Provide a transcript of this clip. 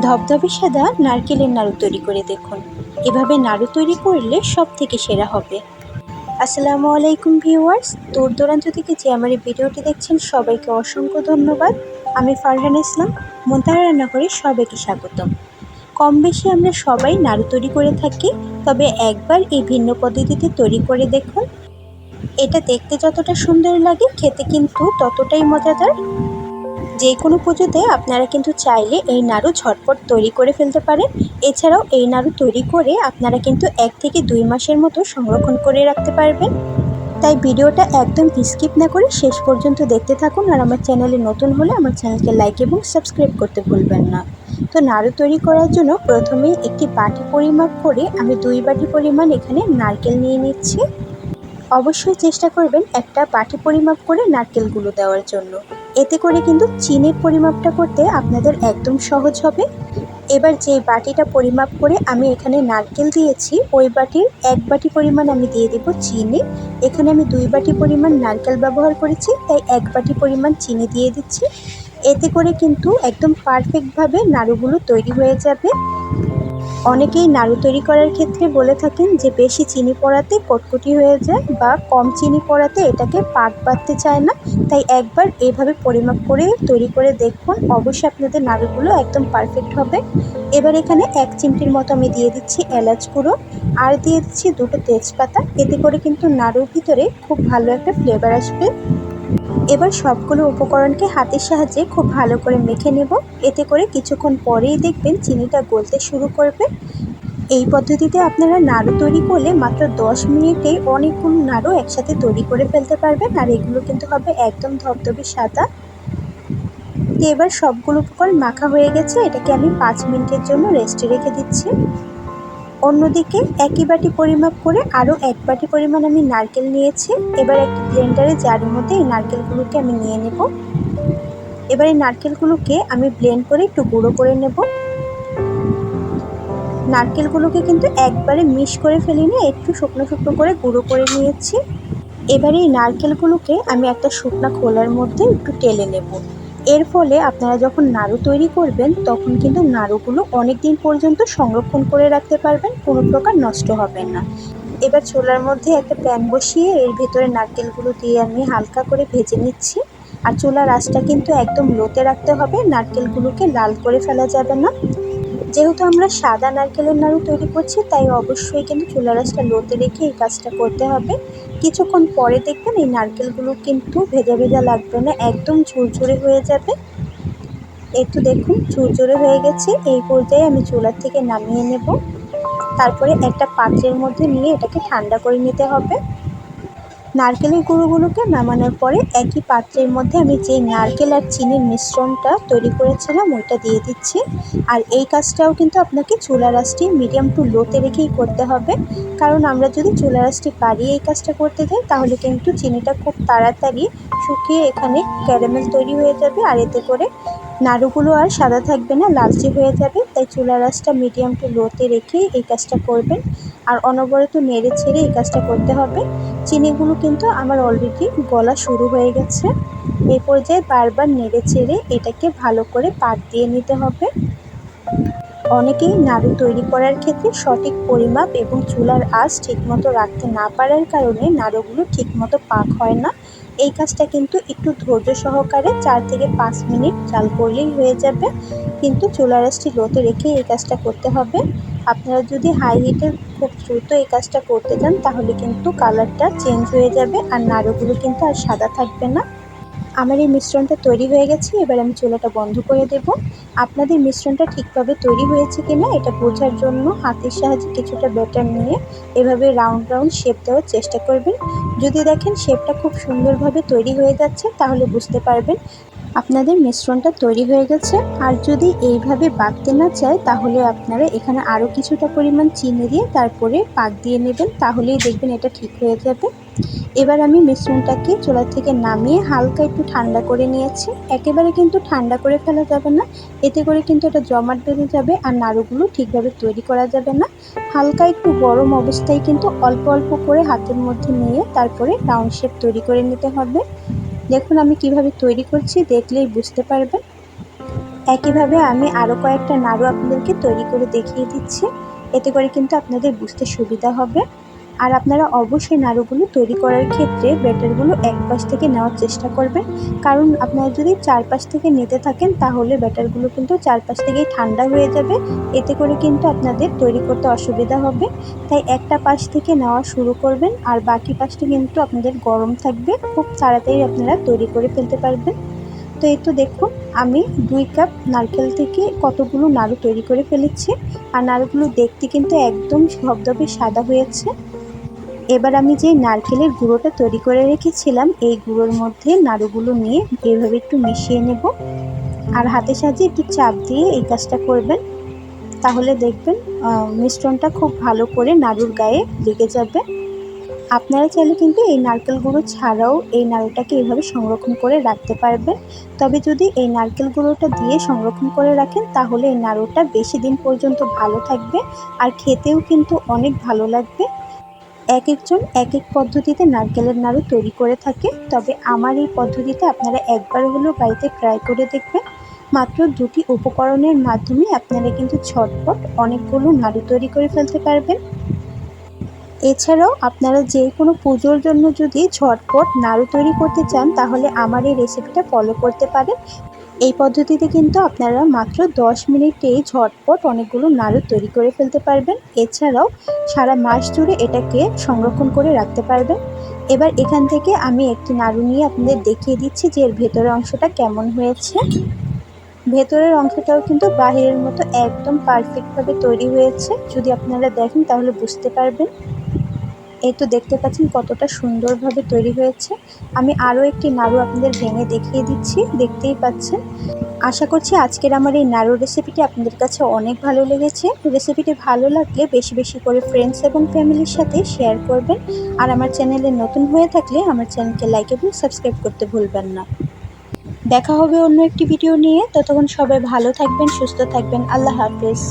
ধবধবে সাদা নারকেলের নাড়ু তৈরি করে দেখুন। এভাবে নাড়ু তৈরি করলে সব থেকে সেরা হবে। আসসালামু আলাইকুম ভিউয়ার্স। দূর দূরান্ত থেকে যে আমার এই ভিডিওটি দেখছেন, সবাইকে অসংখ্য ধন্যবাদ। আমি ফারহান ইসলাম, মোন্তাহা রান্নাঘরে সবাইকে স্বাগতম। কম বেশি আমরা সবাই নাড়ু তৈরি করে থাকি, তবে একবার এই ভিন্ন পদ্ধতিতে তৈরি করে দেখুন। এটা দেখতে যতটা সুন্দর লাগে, খেতে কিন্তু ততটাই মজাদার। যে কোনো পুজোতে আপনারা কিন্তু চাইলে এই নাড়ু ঝটপট তৈরি করে ফেলতে পারেন। এছাড়াও এই নাড়ু তৈরি করে আপনারা কিন্তু এক থেকে দুই মাসের মতো সংরক্ষণ করে রাখতে পারবেন। তাই ভিডিওটা একদম স্কিপ না করে শেষ পর্যন্ত দেখতে থাকুন আর আমার চ্যানেলে নতুন হলে আমার চ্যানেলকে লাইক এবং সাবস্ক্রাইব করতে ভুলবেন না। তো নাড়ু তৈরি করার জন্য প্রথমে একটি বাটি পরিমাপ করে আমি দুই বাটি পরিমাণ এখানে নারকেল নিয়ে নিচ্ছি। অবশ্যই চেষ্টা করবেন একটা বাটি পরিমাপ করে নারকেলগুলো দেওয়ার জন্য। এতে করে কিন্তু চিনির পরিমাপটা করতে আপনাদের একদম সহজ হবে। এবার যে বাটিটা পরিমাপ করে আমি এখানে নারকেল দিয়েছি, ওই বাটির এক বাটি পরিমাণ আমি দিয়ে দেব চিনি। এখানে আমি দুই বাটি পরিমাণ নারকেল ব্যবহার করেছি, তাই এক বাটি পরিমাণ চিনি দিয়ে দিচ্ছি। এতে করে কিন্তু একদম পারফেক্টভাবে নাড়ুগুলো তৈরি হয়ে যাবে। অনেকেই নাড়ু তৈরি করার ক্ষেত্রে বলে থাকেন যে বেশি চিনি পড়াতে কটকটি হয়ে যায় বা কম চিনি পড়াতে এটাকে পাক বাঁধতে চায় না। তাই একবার এইভাবে পরিমাপ করে তৈরি করে দেখুন। অবশ্যই আপনাদের নাড়ুগুলো একদম পারফেক্ট হবে। এবার এখানে এক চিমটির মতো আমি দিয়ে দিচ্ছি এলাচ গুঁড়ো আর দিয়ে দিচ্ছি দুটো তেজপাতা। এতে করে কিন্তু নাড়ুর ভিতরে খুব ভালো একটা ফ্লেভার আসবে। এবার সবগুলো উপকরণকে হাতের সাহায্যে খুব ভালো করে মেখে নেব। এতে করে কিছুক্ষণ পরেই দেখবেন চিনিটা গলতে শুরু করবে। এই পদ্ধতিতে আপনারা নাড়ু তৈরি করলে মাত্র দশ মিনিটেই অনেকগুলো নাড়ু একসাথে তৈরি করে ফেলতে পারবেন, আর এগুলো কিন্তু হবে একদম ধবধবে সাদা। এবার সবগুলো উপকরণ মাখা হয়ে গেছে। এটাকে আমি পাঁচ মিনিটের জন্য রেস্টে রেখে দিচ্ছি। অন্যদিকে একই বাটি পরিমাপ করে আরও এক বাটি পরিমাণ আমি নারকেল নিয়েছি। এবার একটি ব্লেন্ডারে জারের মধ্যে এই নারকেলগুলোকে আমি নিয়ে নেব। এবার এই নারকেলগুলোকে আমি ব্লেন্ড করে একটু গুঁড়ো করে নেব। নারকেলগুলোকে কিন্তু একবারে মিশ করে ফেলি ফেলিনি, একটু শুকনো শুকনো করে গুঁড়ো করে নিয়েছি। এবারে এই নারকেলগুলোকে আমি একটা শুকনো খোলার মধ্যে একটু টেলে নেব। এর ফলে আপনারা যখন নাড়ু তৈরি করবেন, তখন কিন্তু নাড়ুগুলো অনেক দিন পর্যন্ত সংরক্ষণ করে রাখতে পারবেন, কোনো প্রকার নষ্ট হবে না। এবার ছোলার মধ্যে একটা প্যান বসিয়ে এর ভেতরে নারকেলগুলো দিয়ে আমি হালকা করে ভেজে নিচ্ছি। আর চুলার আঁচটা কিন্তু একদম লোতে রাখতে হবে, নারকেলগুলোকে লাল করে ফেলা যাবে না। যেহেতু আমরা সাদা নারকেলের নাড়ু তৈরি করছি, তাই অবশ্যই কিন্তু চুলার আঁচটা লোতে রেখে এই কাজটা করতে হবে। কিছুক্ষণ পরে দেখবেন এই নারকেলগুলো কিন্তু ভেজা ভেজা লাগবে না, একদম ঝুরঝুরে হয়ে যাবে। একটু দেখুন, ঝুরঝুরে হয়ে গেছে। এই পর্যায়ে আমি চুলার থেকে নামিয়ে নেব। তারপরে একটা পাত্রের মধ্যে নিয়ে এটাকে ঠান্ডা করে নিতে হবে। নারকেলের গুঁড়োগুলোকে নামানোর পরে একই পাত্রের মধ্যে আমি যে নারকেল আর চিনির মিশ্রণটা তৈরি করেছিলাম, ওইটা দিয়ে দিচ্ছি। আর এই কাজটাও কিন্তু আপনাকে চুলা রাসটি মিডিয়াম টু লোতে রেখেই করতে হবে। কারণ আমরা যদি চুলা রাসটি বাড়িয়ে এই কাজটা করতে যাই, তাহলে কিন্তু চিনিটা খুব তাড়াতাড়ি শুকিয়ে এখানে ক্যারামেল তৈরি হয়ে যাবে। আর এতে করে নাড়ুগুলো আর সাদা থাকবে না, লালচে হয়ে যাবে। তাই চুলা রাসটা মিডিয়াম টু লোতে রেখে এই কাজটা করবেন। আর অনবরত নেড়ে ছেড়ে এই কাজটা করতে হবে। চিনিগুলো কিন্তু আমার অলরেডি গলা শুরু হয়ে গেছে। এই পর্যায়ে বারবার নেড়ে ছেড়ে এটাকে ভালো করে পাক দিয়ে নিতে হবে। অনেকেই নাড়ু তৈরি করার ক্ষেত্রে সঠিক পরিমাপ এবং চুলার আঁচ ঠিকমতো রাখতে না পারার কারণে নাড়ুগুলো ঠিকমতো পাক হয় না। এই কাজটা কিন্তু একটু ধৈর্য সহকারে চার থেকে পাঁচ মিনিট চাল করলেই হয়ে যাবে। কিন্তু চুলার আঁচটি লোতে রেখে এই কাজটা করতে হবে। আপনারা যদি হাই হিটে খুব দ্রুত এই কাজটা করতে চান, তাহলে কিন্তু কালারটা চেঞ্জ হয়ে যাবে আর নাড়ুগুলো কিন্তু আর সাদা থাকবে না। আমার এই মিশ্রণটা তৈরি হয়ে গেছে, এবার আমি চুলাটা বন্ধ করে দেব। আপনাদের মিশ্রণটা ঠিকভাবে তৈরি হয়েছে কিনা এটা বোঝার জন্য হাতের সাহায্যে কিছুটা ব্যাটার নিয়ে এভাবে রাউন্ড রাউন্ড শেপ দেওয়ার চেষ্টা করবেন। যদি দেখেন শেপটা খুব সুন্দরভাবে তৈরি হয়ে যাচ্ছে, তাহলে বুঝতে পারবেন আপনাদের মিশ্রণটা তৈরি হয়ে গেছে। আর যদি এইভাবে বাড়তে না চায়, তাহলে আপনারা এখানে আরও কিছুটা পরিমাণ চিনি দিয়ে তারপরে পাক দিয়ে নেবেন, তাহলেই দেখবেন এটা ঠিক হয়ে যাবে। এবার আমি মিশ্রণটাকে চুলা থেকে নামিয়ে হালকা একটু ঠান্ডা করে নিয়েছি। একেবারে কিন্তু ঠান্ডা করে ফেলা যাবে না, এতে করে কিন্তু এটা জমাট বেঁধে যাবে আর নাড়ুগুলো ঠিকভাবে তৈরি করা যাবে না। হালকা একটু গরম অবস্থায় কিন্তু অল্প অল্প করে হাতের মধ্যে নিয়ে তারপরে রাউন্ড শেপ তৈরি করে নিতে হবে। দেখুন আমি কীভাবে তৈরি করছি, দেখলেই বুঝতে পারবেন। একইভাবে আমি আরও কয়েকটা নাড়ু আপনাদেরকে তৈরি করে দেখিয়ে দিচ্ছি। এতে করে কিন্তু আপনাদের বুঝতে সুবিধা হবে। আর আপনারা অবশ্যই নাড়ুগুলো তৈরি করার ক্ষেত্রে ব্যাটারগুলো এক পাশ থেকে নেওয়ার চেষ্টা করবেন। কারণ আপনারা যদি চারপাশ থেকে নিতে থাকেন, তাহলে ব্যাটারগুলো কিন্তু চারপাশ থেকেই ঠান্ডা হয়ে যাবে। এতে করে কিন্তু আপনাদের তৈরি করতে অসুবিধা হবে। তাই একটা পাশ থেকে নেওয়া শুরু করবেন, আর বাকি পাশটা কিন্তু আপনাদের গরম থাকবে। খুব তাড়াতাড়ি আপনারা তৈরি করে ফেলতে পারবেন। তো এই তো দেখুন, আমি দুই কাপ নারকেল থেকে কতগুলো নাড়ু তৈরি করে ফেলেছি। আর নাড়ুগুলো দেখতে কিন্তু একদম ধবধবে সাদা হয়েছে। এবার আমি যে নারকেলের গুঁড়োটা তৈরি করে রেখেছিলাম, এই গুঁড়োর মধ্যে নাড়ুগুলো নিয়ে এভাবে একটু মিশিয়ে নেব। আর হাতের সাহায্যে একটু চাপ দিয়ে এই কাজটা করবেন। তাহলে দেখবেন মিশ্রণটা খুব ভালো করে নাড়ুর গায়ে লেগে যাবে। আপনারা চাইলে কিন্তু এই নারকেল গুঁড়ো ছাড়াও এই নাড়ুটাকে এইভাবে সংরক্ষণ করে রাখতে পারবেন। তবে যদি এই নারকেল গুঁড়োটা দিয়ে সংরক্ষণ করে রাখেন, তাহলে এই নাড়ুটা বেশি দিন পর্যন্ত ভালো থাকবে। আর খেতেও কিন্তু অনেক ভালো লাগবে। এক একজন এক এক পদ্ধতিতে নারকেলের নাড়ু তৈরি করে থাকে। তবে আমার এই পদ্ধতিতে আপনারা একবার হলেও বাড়িতে ট্রাই করে দেখবেন। মাত্র দুটি উপকরণের মাধ্যমে আপনারা কিন্তু ঝটপট অনেকগুলো নাড়ু তৈরি করে ফেলতে পারবেন। এছাড়াও আপনারা যে কোনো পুজোর জন্য যদি ঝটপট নাড়ু তৈরি করতে চান, তাহলে আমার এই রেসিপিটা ফলো করতে পারেন। এই পদ্ধতিতে কিন্তু আপনারা মাত্র 10 মিনিটেই ঝটপট অনেকগুলো নাড়ু তৈরি করে ফেলতে পারবেন। এছাড়াও সারা মাস জুড়ে এটাকে সংরক্ষণ করে রাখতে পারবেন। এবার এখান থেকে আমি একটি নাড়ু নিয়ে আপনাদের দেখিয়ে দিচ্ছি যে এর ভেতরের অংশটা কেমন হয়েছে। ভেতরের অংশটাও কিন্তু বাহিরের মতো একদম পারফেক্টভাবে তৈরি হয়েছে। যদি আপনারা দেখেন তাহলে বুঝতে পারবেন। এই তো দেখতে পাচ্ছেন কতটা সুন্দরভাবে তৈরি হয়েছে। আমি আরও একটি নাড়ু আপনাদের ভেঙে দেখিয়ে দিচ্ছি, দেখতেই পাচ্ছেন। আশা করছি আজকের আমার এই নাড়ু রেসিপিটি আপনাদের কাছে অনেক ভালো লেগেছে। রেসিপিটি ভালো লাগলে বেশি বেশি করে ফ্রেন্ডস এবং ফ্যামিলির সাথে শেয়ার করবেন। আর আমার চ্যানেলে নতুন হয়ে থাকলে আমার চ্যানেলকে লাইক এবং সাবস্ক্রাইব করতে ভুলবেন না। দেখা হবে অন্য একটি ভিডিও নিয়ে। ততক্ষণ সবাই ভালো থাকবেন, সুস্থ থাকবেন। আল্লাহ হাফেজ।